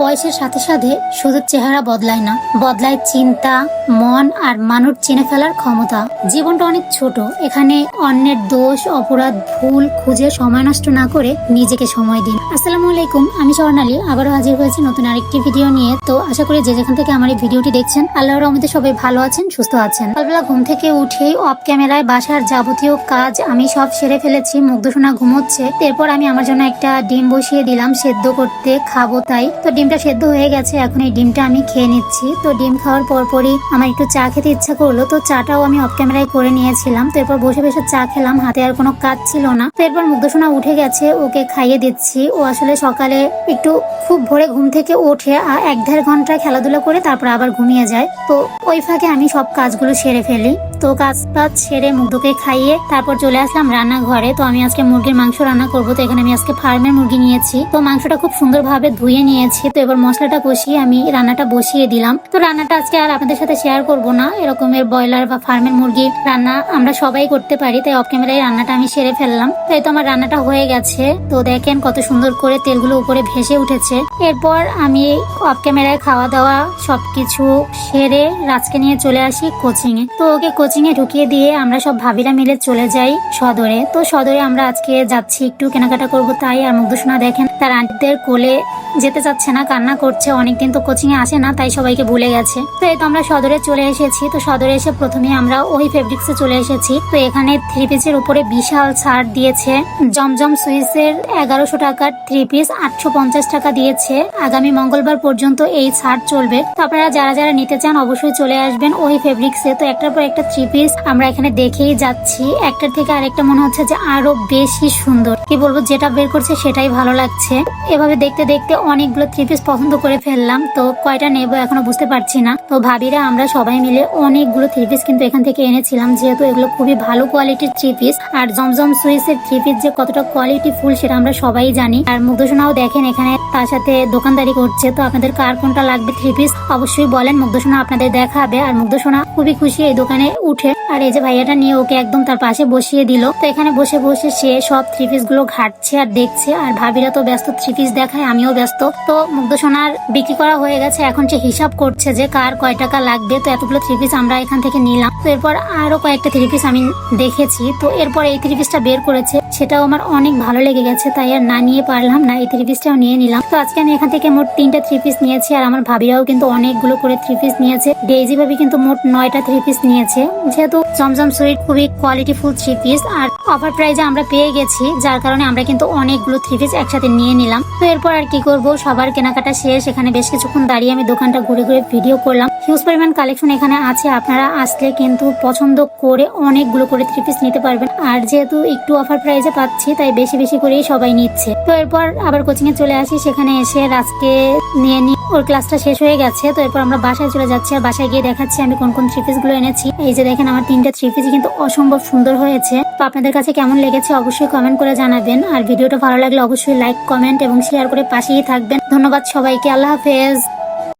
বয়সের সাথে সাথে শুধু চেহারা বদলায় না। বদলায় চিন্তা, মন আর মানুষ চিনে ফেলার ক্ষমতা। জীবনটা অনেক ছোট। এখানে অন্যের দোষ, অপরাধ, ভুল খুঁজে সময় নষ্ট না করে নিজেকে সময় দিন। আসসালামু আলাইকুম, আমি স্বর্ণালী আবারও হাজির হয়েছি নতুন আরেকটি ভিডিও নিয়ে। তো আশা করি যে যেখান থেকে আমার এই ভিডিওটি দেখছেন, আল্লাহর রহমতে সবাই ভালো আছেন, সুস্থ আছেন। সকালবেলা ঘুম থেকে উঠেই অফ ক্যামেরায় বাসার যাবতীয় কাজ আমি সব সেরে ফেলেছি মুগ্ধ মুগ্ধসোনা ঘুমোচ্ছে। এরপর আমি আমার জন্য একটা ডিম বসিয়ে দিলাম, সেদ্ধ করতে খাব তাই। তো ডিমটা সেদ্ধ হয়ে গেছে, এখন এই ডিমটা আমি খেয়ে নিচ্ছি। তো ডিম খাওয়ার পরপরই আমার একটু চা খেতে ইচ্ছা করল, তো চাটাও আমি অফ ক্যামেরায় করে নিয়েছিলাম। তো এরপর বসে বসে চা খেলাম, হাতে আর কোনো কাজ ছিল না। তো এরপর মুগ্ধসোনা উঠে গেছে, ওকে খাইয়ে দিচ্ছি। ও আসলে সকালে একটু খুব ভোরে ঘুম থেকে ওঠে এক দেড় ঘণ্টা খেলাধুলা করে তারপর আবার ঘুমিয়ে যায়। তো ওই ফাঁকে আমি সব কাজগুলো সেরে ফেলি। তো কাজ টাজ সেরে মুগ্ধকে খাইয়ে তারপর চলে আসলাম রান্নাঘরে। তো আমি আজকে মুরগির মাংস রান্না করব। তো এখানে আমি আজকে ফার্মের মুরগি নিয়েছি। তো মাংসটা খুব সুন্দরভাবে ধুয়ে নিয়েছি। তো এবার মশলাটা কষিয়ে আমি রান্নাটা বসিয়ে দিলাম। তো রান্নাটা আজকে আর আপনাদের সাথে শেয়ার করব না। এরকমের ব্রয়লার বা ফার্মের মুরগি রান্না আমরা সবাই করতে পারি। তাই অফ ক্যামেরায় রান্নাটা আমি সেরে ফেললাম। তাই তো আমার রান্নাটা হয়ে গেছে। তো দেখেন কত সুন্দর করে তেলগুলো উপরে ভেসে উঠেছে। এরপর আমি অফ ক্যামেরায় খাওয়া দাওয়া সবকিছু সেরে রাজকে নিয়ে চলে আসি কোচিং এ তো ওকে কোচিং এ ঢুকিয়ে দিয়ে আমরা সব ভাবিরা মিলে চলে যাই সদরে। তো সদরে আমরা আজকে যাচ্ছি, একটু কেনাকাটা করব তাই। আর মুগ্ধসোনা দেখেন, তার আন্টিদের কোলে যেতে চাচ্ছে না, কান্না করছে, অনেকদিন তো কোচিং এ আসে না, তাই সবাইকে ভুলে গেছে। তো এই তো আমরা সদরে চলে এসেছি। তো সদরে এসে প্রথমে আমরা ওই ফেব্রিক্সে চলে এসেছি। তো এখানে থ্রি পিসের উপরে বিশাল ছাড় দিয়েছে। জমজম সুইসের এগারোশো টাকার থ্রি পিস আটশো পঞ্চাশ টাকা দিয়েছে। আগামী মঙ্গলবার পর্যন্ত এই ছাড় চলবে। তো আপনারা যারা যারা নিতে চান, অবশ্যই চলে আসবেন ওই ফেব্রিক্সে তো একটার পর একটা থ্রি পিস আমরা এখানে দেখেই যাচ্ছি। একটার থেকে আরেকটা মনে হচ্ছে যে আরও বেশি সুন্দর। কি বলব, যেটা বের করছে সেটাই ভালো লাগছে। এভাবে দেখতে দেখতে অনেকগুলো থ্রি পিস পছন্দ করে ফেললাম, তো কয়টা নেব এখনও বুঝতে পারছি না। তো ভাবিরা, আমরা সবাই মিলে অনেকগুলো থ্রি পিস কিন্তু এখান থেকে এনেছিলাম, যেহেতু এগুলো খুবই ভালো কোয়ালিটির থ্রি পিস আর জমজম সুইসের থ্রি পিস যে কতটা কোয়ালিটি ফুল সেটা আমরা সবাই জানি। আর মুগ্ধসোনাও দেখেন এখানে তার সাথে দোকানদারি করছে, তো আপনাদের কার কোনটা লাগবে থ্রি পিস অবশ্যই বলেন। মুগ্ধসোনা আপনাদের দেখাবে, আর মুগ্ধসোনা খুবই খুশি এই দোকানে উঠে আর এই যে ভাইয়াটা নিয়ে ওকে একদম তার পাশে বসিয়ে দিল। তো এখানে বসে বসে সে সব থ্রি পিসগুলো ঘাটছে আর দেখছে আর ভাবিরা তো ব্যস্ত থ্রি পিস দেখায়, আমিও ব্যস্ত। তো মুগ্ধ সোনার বিক্রি করা হয়ে গেছে, এখন সে হিসাব করছে যে কার কয় টাকা লাগবে। তো এতগুলো থ্রি পিস আমরা এখান থেকে নিলাম। তো এরপর আরও কয়েকটা থ্রি পিস আমি দেখেছি। তো এরপর এই থ্রি পিসটা বের করেছে। সেটাও আমার অনেক ভালো লেগে গেছে, তাই আর না নিয়ে পারলাম না, এই থ্রি পিসটাও নিয়ে নিলাম। তো আজকে আমি এখান থেকে মোট তিনটা থ্রি পিস নিয়েছি, আর আমার ভাবিরাও কিন্তু অনেকগুলো করে থ্রি পিস নিয়েছে। ডেইজি ভাবি কিন্তু মোট নয়টা থ্রি পিস নিয়েছে, যেহেতু জমজম সুইট খুবই কোয়ালিটি ফুল থ্রি পিস আর অফার প্রাইজে আমরা পেয়ে গেছি, যার কারণে আমরা কিন্তু অনেকগুলো থ্রি পিস একসাথে নিয়ে নিলাম। তো এরপর আর কি করব, সবার কেনাকাটা শেষ, এখানে বেশ কিছুক্ষণ দাঁড়িয়ে আমি দোকানটা ঘুরে ঘুরে ভিডিও করলাম। হিউজ পরিমাণ কালেকশন এখানে আছে। আপনারা আসলে কিন্তু পছন্দ করে অনেকগুলো করে থ্রি পিস নিতে পারবেন। আর যেহেতু একটু অফার প্রাইজে পাচ্ছি, তাই বেশি বেশি করেই সবাই নিচ্ছে। তো এরপর আবার কোচিং এ চলে আসি। সেখানে এসে রাজকে নিয়ে নি। ওর ক্লাসটা শেষ হয়ে গেছে। তো এরপর আমরা বাসায় চলে যাচ্ছি আর বাসায় গিয়ে দেখাচ্ছি আমি কোন কোন থ্রি পিসগুলো এনেছি। এই যে দেখেন আমার তিনটা থ্রি পিস কিন্তু অসম্ভব সুন্দর হয়েছে। তো আপনাদের কাছে কেমন লেগেছে অবশ্যই কমেন্ট করে জানাবেন। আর ভিডিওটা ভালো লাগলে অবশ্যই লাইক কমেন্ট এবং শেয়ার করে পাশেই থাকবেন। ধন্যবাদ সবাইকে। আল্লাহ হাফেজ।